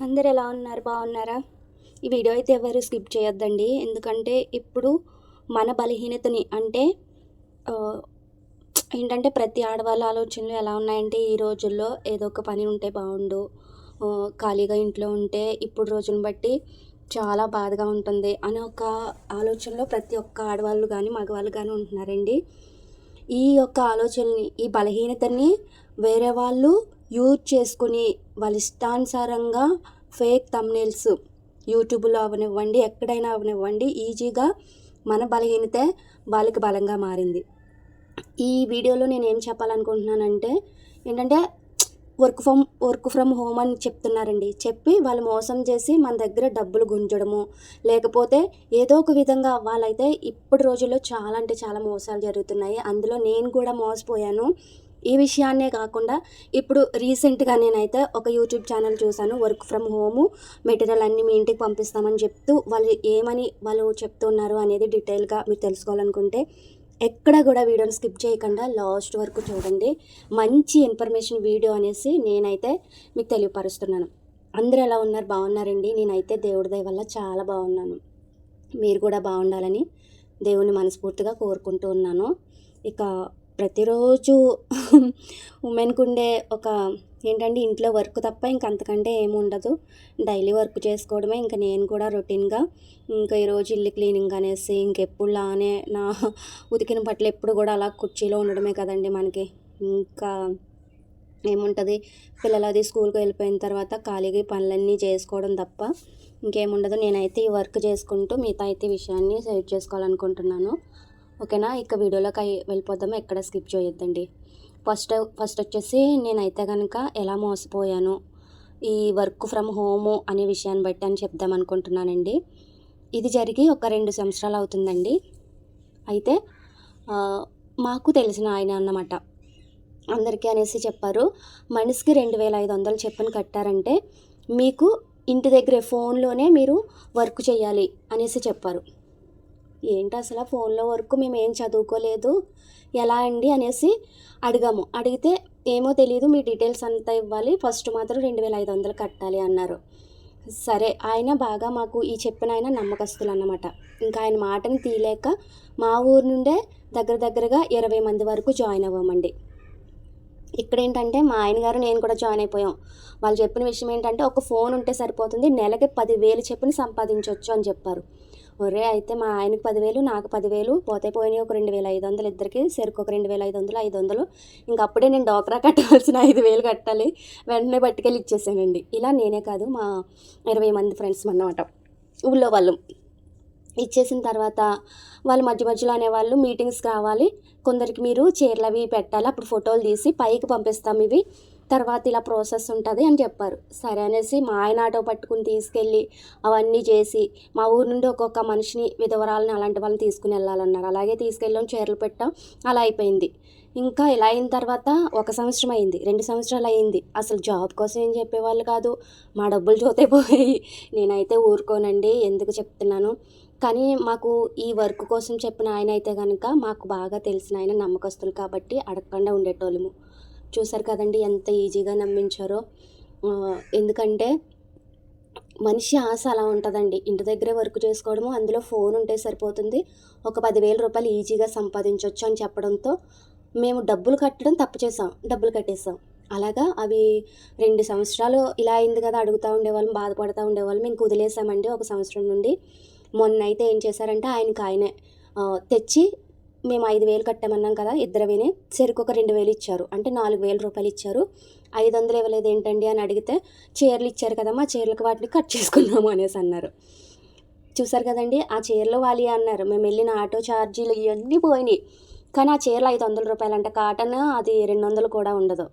అందరు ఎలా ఉన్నారు? బాగున్నారా? ఈ వీడియో అయితే ఎవరు స్కిప్ చేయొద్దండి. ఎందుకంటే ఇప్పుడు మన బలహీనతని అంటే ఏంటంటే ప్రతి ఆడవాళ్ళ ఆలోచనలు ఎలా ఉన్నాయంటే ఈ రోజుల్లో ఏదో ఒక పని ఉంటే బాగుండు. ఖాళీగా ఇంట్లో ఉంటే ఇప్పుడు రోజును బట్టి చాలా బాధగా ఉంటుంది అనే ఒక ఆలోచనలో ప్రతి ఒక్క ఆడవాళ్ళు కానీ మగవాళ్ళు కానీ ఉంటున్నారండి. ఈ యొక్క ఆలోచనని ఈ బలహీనతని వేరే వాళ్ళు యూజ్ చేసుకుని వాళ్ళ ఇష్టానుసారంగా ఫేక్ తమ్నేల్స్ యూట్యూబ్లో అవనివ్వండి ఎక్కడైనా అవనివ్వండి ఈజీగా మన బలహీనతే వాళ్ళకి బలంగా మారింది. ఈ వీడియోలో నేను ఏం చెప్పాలనుకుంటున్నానంటే ఏంటంటే work from work from home అని చెప్తున్నారండి. చెప్పి వాళ్ళు మోసం చేసి మన దగ్గర డబ్బులు గుంజడము లేకపోతే ఏదో ఒక విధంగా వాళ్ళైతే ఇప్పటి రోజుల్లో చాలా అంటే చాలా మోసాలు జరుగుతున్నాయి. అందులో నేను కూడా మోసపోయాను. ఈ విషయాన్నే కాకుండా ఇప్పుడు రీసెంట్గా నేనైతే ఒక యూట్యూబ్ ఛానల్ చూశాను వర్క్ ఫ్రమ్ హోము. మెటీరియల్ అన్నీ మీ ఇంటికి పంపిస్తామని చెప్తూ వాళ్ళు ఏమని వాళ్ళు చెప్తున్నారు అనేది డీటెయిల్గా మీరు తెలుసుకోవాలనుకుంటే ఎక్కడ కూడా వీడియోని స్కిప్ చేయకుండా లాస్ట్ వరకు చూడండి. మంచి ఇన్ఫర్మేషన్ వీడియో అనేసి నేనైతే మీకు తెలియపరుస్తున్నాను. అందరూ ఎలా ఉన్నారు? బాగున్నారండి? నేనైతే దేవుడి దయ వల్ల చాలా బాగున్నాను. మీరు కూడా బాగుండాలని దేవుని మనస్ఫూర్తిగా కోరుకుంటూ ఉన్నాను. ఇక ప్రతిరోజు ఉమెన్కి ఉండే ఒక ఏంటంటే ఇంట్లో వర్క్ తప్ప ఇంక అంతకంటే ఏమి ఉండదు డైలీ వర్క్ చేసుకోవడమే ఇంకా నేను కూడా రొటీన్గా. ఇంకా ఈరోజు ఇల్లు క్లీనింగ్ అనేసి ఇంకెప్పుడులానే నా ఉతికిన బట్టలు ఎప్పుడు కూడా అలా కుర్చీలో ఉండడమే కదండి మనకి. ఇంకా ఏముంటుంది? పిల్లలు అది స్కూల్కి వెళ్ళిపోయిన తర్వాత ఖాళీగా ఈ పనులన్నీ చేసుకోవడం తప్ప ఇంకేముండదు. నేనైతే ఈ వర్క్ చేసుకుంటూ మిగతా అయితే విషయాన్ని సేవ్ చేసుకోవాలనుకుంటున్నాను. ఓకేనా? ఇక వీడియోలోకి అయి- వెళ్ళిపోదాము? ఎక్కడ స్కిప్ చేయొద్దండి. ఫస్ట్ ఫస్ట్ వచ్చేసి నేనైతే కనుక ఎలా మోసపోయాను? ఈ వర్క్ ఫ్రమ్ హోము అనే విషయాన్ని బట్టి అని చెప్దాం అనుకుంటున్నానండి. ఇది జరిగి ఒక రెండు సంవత్సరాలు అవుతుందండి. అయితే మాకు తెలిసిన ఆయన అన్నమాట. అందరికీ అనేసి చెప్పారు మనిషికి రెండు వేల ఐదు వందలు చెప్పని కట్టారంటే మీకు ఇంటి దగ్గరే ఫోన్లోనే మీరు వర్క్ చేయాలి అనేసి చెప్పారు. ఏంటి అసలు ఫోన్లో వరకు మేము ఏం చదువుకోలేదు? ఎలా అండి? అనేసి అడిగాము. అడిగితే ఏమో తెలియదు మీ డీటెయిల్స్ అంతా ఇవ్వాలి. ఫస్ట్ మాత్రం రెండు వేల ఐదు వందలు కట్టాలి అన్నారు. సరే ఆయన బాగా మాకు ఈ చెప్పిన ఆయన నమ్మకస్తులు అన్నమాట. ఇంకా ఆయన మాటని తీయలేక మా ఊరు నుండే దగ్గర దగ్గరగా ఇరవై మంది వరకు జాయిన్ అవ్వమండి. ఇక్కడ ఏంటంటే మా ఆయన గారు నేను కూడా జాయిన్ అయిపోయాం. వాళ్ళు చెప్పిన విషయం ఏంటంటే ఒక ఫోన్ ఉంటే సరిపోతుంది నెలకి పదివేలు చెప్పిన సంపాదించవచ్చు అని చెప్పారు. ఒరే అయితే మా ఆయనకు పదివేలు నాకు పదివేలు పోతే పోయినాయి ఒక రెండు వేల ఐదు వందలు ఇద్దరికి సెరుకు ఒక రెండు వేల ఐదు వందలు ఐదు వందలు. ఇంక అప్పుడే నేను డోక్రా కట్టవలసిన ఐదు వేలు కట్టాలి. వెంటనే పట్టుకెళ్ళి ఇచ్చేసానండి. ఇలా నేనే కాదు మా ఇరవై మంది ఫ్రెండ్స్ అన్నమాట. ఊళ్ళో వాళ్ళు. ఇచ్చేసిన తర్వాత వాళ్ళు మధ్య మధ్యలో అనేవాళ్ళు మీటింగ్స్ రావాలి. కొందరికి మీరు చీరలు అవి పెట్టాలి అప్పుడు ఫోటోలు తీసి పైకి పంపిస్తాం ఇవి. తర్వాత ఇలా ప్రాసెస్ ఉంటుంది అని చెప్పారు. సరే అనేసి మా ఆయన ఆటో పట్టుకుని తీసుకెళ్ళి అవన్నీ చేసి మా ఊరు నుండి ఒక్కొక్క మనిషిని విధవరాలని అలాంటి వాళ్ళని తీసుకుని వెళ్ళాలన్నారు. అలాగే తీసుకెళ్ళాం చీరలు పెట్టాం. అలా అయిపోయింది. ఇంకా ఇలా అయిన తర్వాత ఒక సంవత్సరం అయింది. రెండు సంవత్సరాలు అయింది. అసలు జాబ్ కోసం ఏం చెప్పేవాళ్ళు కాదు. మా డబ్బులు చూతే పోయాయి. నేనైతే ఊరుకోనండి ఎందుకు చెప్తున్నాను. కానీ మాకు ఈ వర్క్ కోసం చెప్పిన ఆయన అయితే కనుక మాకు బాగా తెలిసిన ఆయన నమ్మకస్తులు కాబట్టి అడగకుండా ఉండేటోళ్ళము. చూసారు కదండి ఎంత ఈజీగా నమ్మించారో. ఎందుకంటే మనిషి ఆశ అలా ఉంటుందండి. ఇంటి దగ్గరే వర్క్ చేసుకోవడము అందులో ఫోన్ ఉంటే సరిపోతుంది. ఒక పదివేల రూపాయలు ఈజీగా సంపాదించవచ్చు అని చెప్పడంతో మేము డబ్బులు కట్టడం తప్పు చేసాం డబ్బులు కట్టేసాం. అలాగా అవి రెండు సంవత్సరాలు ఇలా అయింది కదా అడుగుతూ ఉండేవాళ్ళం బాధపడుతూ ఉండేవాళ్ళం ఇంక వదిలేసామండి ఒక సంవత్సరం నుండి. మొన్న అయితే ఏం చేశారంటే ఆయనకి ఆయనే తెచ్చి మేము ఐదు వేలు కట్టామన్నాం కదా ఇద్దరవినే చెరుకు ఒక రెండు వేలు ఇచ్చారు. అంటే నాలుగు వేల రూపాయలు ఇచ్చారు. ఐదు వందలు ఇవ్వలేదు ఏంటండి అని అడిగితే చీరలు ఇచ్చారు కదమ్మా చీరలకు వాటిని కట్ చేసుకున్నాము అనేసి అన్నారు. చూసారు కదండి ఆ చీరలు వాలి అన్నారు. మేము వెళ్ళిన ఆటో ఛార్జీలు ఇవన్నీ పోయినాయి. కానీ ఆ చీరలు ఐదు వందల రూపాయలు అంటే కాటన్ అది రెండు వందలు కూడా ఉండదు.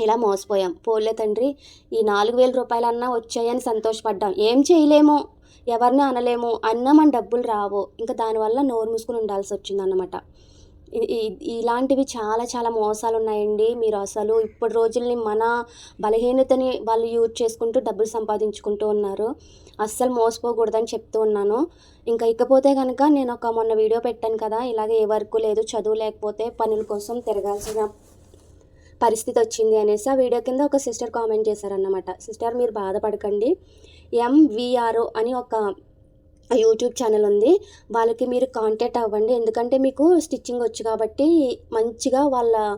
ఇలా మోసపోయాం. పోలే తండ్రి ఈ నాలుగు వేల రూపాయలన్నా వచ్చాయని సంతోషపడ్డాం. ఏం చేయలేము. ఎవరిని అనలేము అన్నా మన డబ్బులు రావు. ఇంకా దానివల్ల నోరు మూసుకుని ఉండాల్సి వచ్చిందన్నమాట. ఇలాంటివి చాలా చాలా మోసాలు ఉన్నాయండి మీరు అసలు ఇప్పటి రోజుల్ని మన బలహీనతని వాళ్ళు యూజ్ చేసుకుంటూ డబ్బులు సంపాదించుకుంటూ ఉన్నారు. అస్సలు మోసపోకూడదని చెప్తూ ఉన్నాను. ఇంకా ఇకపోతే కనుక నేను ఒక మొన్న వీడియో పెట్టాను కదా ఇలాగే ఏ వర్క్ లేదు చదువు లేకపోతే పనుల కోసం తిరగాల్సిన పరిస్థితి వచ్చింది అనేసి ఆ వీడియో కింద ఒక సిస్టర్ కామెంట్ చేశారన్నమాట. సిస్టర్ మీరు బాధపడకండి. ఎంవిఆర్ఓ అని ఒక యూట్యూబ్ ఛానల్ ఉంది. వాళ్ళకి మీరు కాంటాక్ట్ అవ్వండి. ఎందుకంటే మీకు స్టిచ్చింగ్ వచ్చు కాబట్టి మంచిగా వాళ్ళ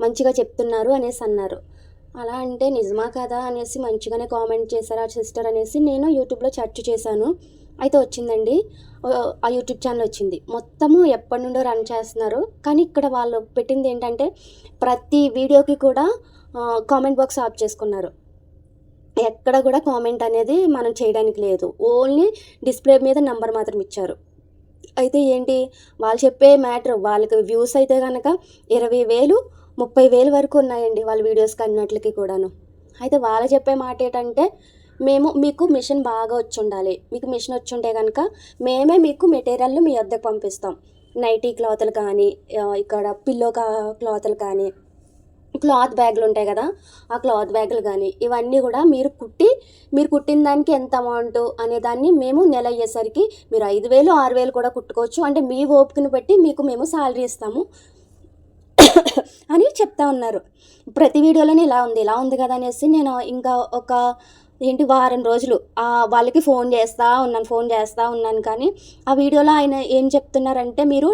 మంచిగా చెప్తున్నారు అనేసి అన్నారు. అలా అంటే నిజమా కదా? అనేసి మంచిగానే కామెంట్ చేశారు ఆ సిస్టర్ అనేసి నేను యూట్యూబ్లో సెర్చ్ చేశాను. అయితే వచ్చిందండి. ఆ యూట్యూబ్ ఛానల్ వచ్చింది. మొత్తము ఎప్పటి నుండో రన్ చేస్తున్నారు. కానీ ఇక్కడ వాళ్ళు పెట్టింది ఏంటంటే ప్రతి వీడియోకి కూడా కామెంట్ బాక్స్ ఆఫ్ చేసుకున్నారు. ఎక్కడ కూడా కామెంట్ అనేది మనం చేయడానికి లేదు. ఓన్లీ డిస్ప్లే మీద నంబర్ మాత్రం ఇచ్చారు. అయితే ఏంటి? వాళ్ళు చెప్పే మ్యాటర్ వాళ్ళకి వ్యూస్ అయితే కనుక ఇరవై వేలు ముప్పై వేలు వరకు ఉన్నాయండి వాళ్ళ వీడియోస్కి అన్నట్లకి కూడాను. అయితే వాళ్ళు చెప్పే మాట ఏంటంటే మేము మీకు మిషన్ బాగా వచ్చి ఉండాలి మీకు మిషన్ వచ్చి ఉంటే కనుక మేమే మీకు మెటీరియల్ని మీ వద్దకు పంపిస్తాం. నైటీ క్లాతులు కానీ ఇక్కడ పిల్లో కా క్లాతులు కానీ క్లాత్ బ్యాగులు ఉంటాయి కదా ఆ క్లాత్ బ్యాగులు కానీ ఇవన్నీ కూడా మీరు కుట్టి మీరు కుట్టిన దానికి ఎంత అమౌంట్ అనే దాన్ని మేము నెల అయ్యేసరికి మీరు ఐదు వేలు ఆరు వేలు కూడా కుట్టుకోవచ్చు. అంటే మీ ఓపికను బట్టి మీకు మేము శాలరీ ఇస్తాము అని చెప్తా ఉన్నారు. ప్రతి వీడియోలోనే ఇలా ఉంది ఇలా ఉంది కదా అనేసి నేను ఇంకా ఒక ఏంటి వారం రోజులు? వాళ్ళకి ఫోన్ చేస్తూ ఉన్నాను ఫోన్ చేస్తూ ఉన్నాను కానీ ఆ వీడియోలో ఆయన ఏం చెప్తున్నారంటే మీరు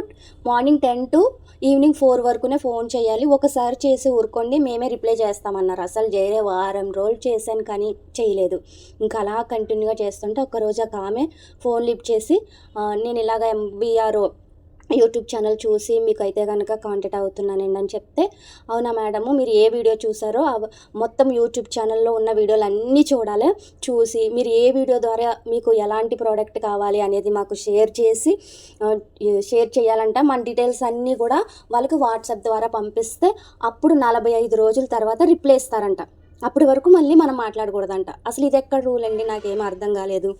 morning ten to evening four వరకునే phone చేయాలి ఒకసారి చేసి ఊరుకోండి మేమే రిప్లై చేస్తామన్నారు. అసలు చేయలే వారం రోజులు చేశాను కానీ చేయలేదు. ఇంకా అలా కంటిన్యూగా చేస్తుంటే ఒకరోజు ఒక ఆమె ఫోన్ లిఫ్ట్ చేసి నేను ఇలాగ ఎంబీఆర్ యూట్యూబ్ ఛానల్ చూసి మీకు అయితే కనుక కాంటాక్ట్ అవుతున్నానండి అని చెప్తే అవునా మేడము మీరు ఏ వీడియో చూసారో మొత్తం యూట్యూబ్ ఛానల్లో ఉన్న వీడియోలు అన్నీ చూడాలి. చూసి మీరు ఏ వీడియో ద్వారా మీకు ఎలాంటి ప్రోడక్ట్ కావాలి అనేది మాకు షేర్ చేసి షేర్ చేయాలంట. మన డీటెయిల్స్ అన్నీ కూడా వాళ్ళకి వాట్సాప్ ద్వారా పంపిస్తే అప్పుడు నలభై ఐదు రోజుల తర్వాత రిప్లై ఇస్తారంట. అప్పటి వరకు మళ్ళీ మనం మాట్లాడకూడదంట. అసలు ఇది ఎక్కడ రూల్ అండి? నాకేం అర్థం కాలేదు.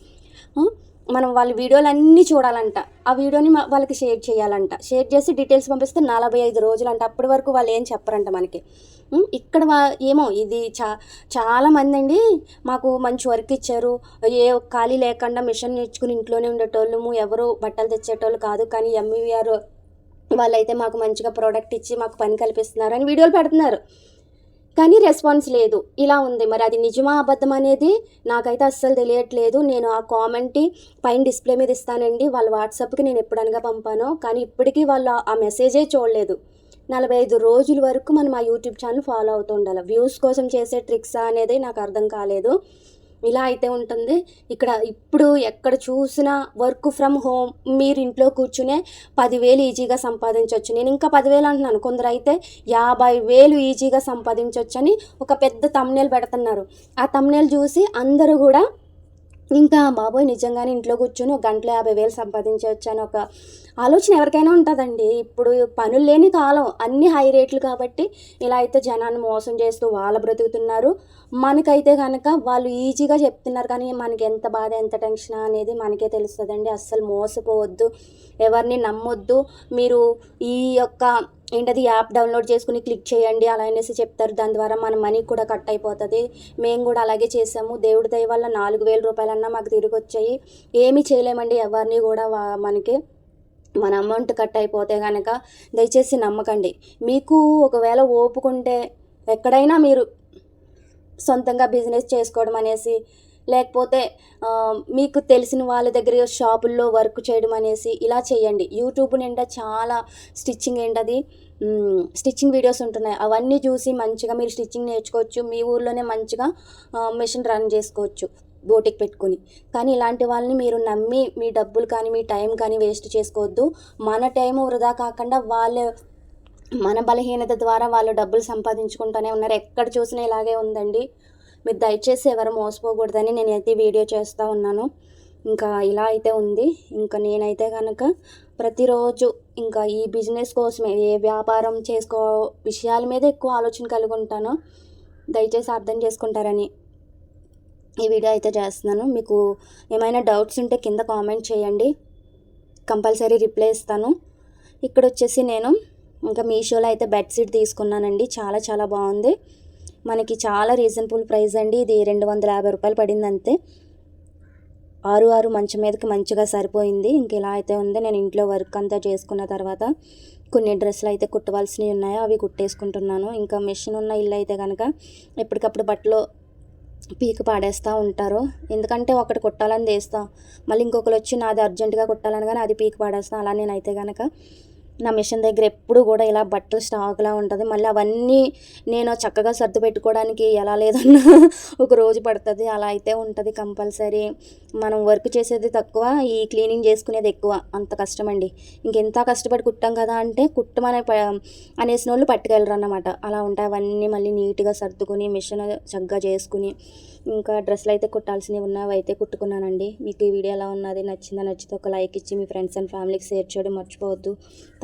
మనం వాళ్ళ వీడియోలు అన్నీ చూడాలంట. ఆ వీడియోని వాళ్ళకి షేర్ చేయాలంట. షేర్ చేసి డీటెయిల్స్ పంపిస్తే నలభై ఐదు రోజులు అంట అప్పటి వరకు వాళ్ళు ఏం చెప్పరంట మనకి. ఇక్కడ వా- ఏమో ఇది చా చాలా మంది అండి మాకు మంచి వర్క్ ఇచ్చారు. ఏ ఖాళీ లేకుండా మిషన్ నేర్చుకుని ఇంట్లోనే ఉండేటోళ్ళము. ఎవరు బట్టలు తెచ్చేటోళ్ళు కాదు కానీ ఎంఈఆర్ వాళ్ళైతే మాకు మంచిగా ప్రోడక్ట్ ఇచ్చి మాకు పని కల్పిస్తున్నారు అని వీడియోలు పెడుతున్నారు. కానీ రెస్పాన్స్ లేదు. ఇలా ఉంది. మరి అది నిజమా అబద్ధం అనేది నాకైతే అస్సలు తెలియట్లేదు. నేను ఆ కామెంట్ పైన డిస్ప్లే మీద ఇస్తానండి. వాళ్ళ వాట్సాప్కి నేను ఎప్పుడనగా పంపానో కానీ ఇప్పటికీ వాళ్ళు ఆ మెసేజే చూడలేదు. నలభై ఐదు రోజుల వరకు మనం ఆ యూట్యూబ్ ఛానల్ ఫాలో అవుతూ ఉండాలి. వ్యూస్ కోసం చేసే ట్రిక్స్ అనేది నాకు అర్థం కాలేదు. ఇలా అయితే ఉంటుంది. ఇక్కడ ఇప్పుడు ఎక్కడ చూసినా వర్క్ ఫ్రమ్ హోమ్ మీరు ఇంట్లో కూర్చునే పదివేలు ఈజీగా సంపాదించవచ్చు నేను ఇంకా పదివేలు అంటున్నాను. కొందరు అయితే యాభై వేలు ఈజీగా సంపాదించవచ్చు అని ఒక పెద్ద తమ్నేలు పెడుతున్నారు. ఆ తమ్నేలు చూసి అందరూ కూడా ఇంకా బాబోయ్ నిజంగానే ఇంట్లో కూర్చొని ఒక గంటలో యాభై వేలు సంపాదించవచ్చు అని ఒక ఆలోచన ఎవరికైనా ఉంటుందండి. ఇప్పుడు పనులు లేని కాలం అన్ని హై రేట్లు కాబట్టి ఇలా అయితే జనాన్ని మోసం చేస్తూ వాళ్ళు బ్రతుకుతున్నారు. మనకైతే కనుక వాళ్ళు ఈజీగా చెప్తున్నారు కానీ మనకి ఎంత బాధ ఎంత టెన్షన్ అనేది మనకే తెలుస్తుందండి. అస్సలు మోసపోవద్దు ఎవరిని నమ్మొద్దు. మీరు ఈ యొక్క ఏంటది యాప్ డౌన్లోడ్ చేసుకుని క్లిక్ చేయండి అలా అనేసి చెప్తారు. దాని ద్వారా మన మనీ కూడా కట్ అయిపోతుంది. మేము కూడా అలాగే చేసాము. దేవుడి దయ వల్ల నాలుగు వేల రూపాయలన్నా మాకు తిరిగి వచ్చాయి ఏమీ చేయలేమండి ఎవరిని కూడా మనకి. మన అమౌంట్ కట్ అయిపోతే కనుక దయచేసి నమ్మకండి. మీకు ఒకవేళ ఓపుకుంటే ఎక్కడైనా మీరు సొంతంగా బిజినెస్ చేసుకోవడం అనేసి లేకపోతే మీకు తెలిసిన వాళ్ళ దగ్గర షాపుల్లో వర్క్ చేయడం అనేసి ఇలా చేయండి. యూట్యూబ్ నిండా చాలా స్టిచ్చింగ్ ఏంటది? స్టిచ్చింగ్ వీడియోస్ ఉంటున్నాయి. అవన్నీ చూసి మంచిగా మీరు స్టిచ్చింగ్ నేర్చుకోవచ్చు. మీ ఊర్లోనే మంచిగా మిషన్ రన్ చేసుకోవచ్చు బోటిక్ పెట్టుకుని. కానీ ఇలాంటి వాళ్ళని మీరు నమ్మి మీ డబ్బులు కానీ మీ టైం కానీ వేస్ట్ చేసుకోవద్దు. మన టైం వృధా కాకుండా వాళ్ళ మన బలహీనత ద్వారా వాళ్ళు డబ్బులు సంపాదించుకుంటూనే ఉన్నారు. ఎక్కడ చూసినా ఇలాగే ఉందండి. మీరు దయచేసి ఎవరు మోసపోకూడదని నేనైతే వీడియో చేస్తూ ఉన్నాను. ఇంకా ఇలా అయితే ఉంది. ఇంకా నేనైతే కనుక ప్రతిరోజు ఇంకా ఈ బిజినెస్ కోసమే ఏ వ్యాపారం చేసుకో విషయాల మీద ఎక్కువ ఆలోచన కలిగి ఉంటాను దయచేసి అర్థం చేసుకుంటారని ఈ వీడియో అయితే చేస్తున్నాను. మీకు ఏమైనా డౌట్స్ ఉంటే కింద కామెంట్ చేయండి. కంపల్సరీ రిప్లై ఇస్తాను. ఇక్కడ వచ్చేసి నేను ఇంకా మీషోలో అయితే బెడ్షీట్ తీసుకున్నానండి. చాలా చాలా బాగుంది. మనకి చాలా రీజనబుల్ ప్రైస్ అండి. ఇది రెండు వందల యాభై రూపాయలు పడింది అంతే. ఆరు ఆరు మంచం మీదకి మంచిగా సరిపోయింది. ఇంక ఇలా అయితే ఉంది. నేను ఇంట్లో వర్క్ అంతా చేసుకున్న తర్వాత కొన్ని డ్రెస్సులు అయితే కుట్టవలసినవి ఉన్నాయో అవి కుట్టేసుకుంటున్నాను. ఇంకా మెషిన్ ఉన్న ఇల్లు అయితే కనుక ఎప్పటికప్పుడు బట్టలు పీక పాడేస్తూ ఉంటారు. ఎందుకంటే ఒకటి కుట్టాలని తీస్తాం మళ్ళీ ఇంకొకరు వచ్చి నాది అర్జెంటుగా కుట్టాలని కానీ అది పీక పాడేస్తాం. అలా నేనైతే కనుక నా మిషన్ దగ్గర ఎప్పుడు కూడా ఇలా బట్టలు స్టాక్లా ఉంటుంది. మళ్ళీ అవన్నీ నేను చక్కగా సర్దు పెట్టుకోవడానికి ఎలా లేదన్నా ఒక రోజు పడుతుంది. అలా అయితే ఉంటుంది కంపల్సరీ. మనం వర్క్ చేసేది తక్కువ ఈ క్లీనింగ్ చేసుకునేది ఎక్కువ. అంత కష్టమండి. ఇంకెంత కష్టపడి కుట్టాం కదా అంటే కుట్టమనే అనేసిన వాళ్ళు పట్టుకెళ్ళరు అన్నమాట అలా ఉంటాయి అవన్నీ మళ్ళీ నీట్గా సర్దుకుని మిషన్ చక్కగా చేసుకుని. ఇంకా డ్రెస్సులు అయితే కుట్టాల్సినవి ఉన్నవి అయితే కుట్టుకున్నానండి. మీకు ఈ వీడియో ఎలా ఉన్నది నచ్చిందా నచ్చితే ఒక లైక్ ఇచ్చి మీ ఫ్రెండ్స్ అండ్ ఫ్యామిలీకి షేర్ చేయడం మర్చిపోవద్దు.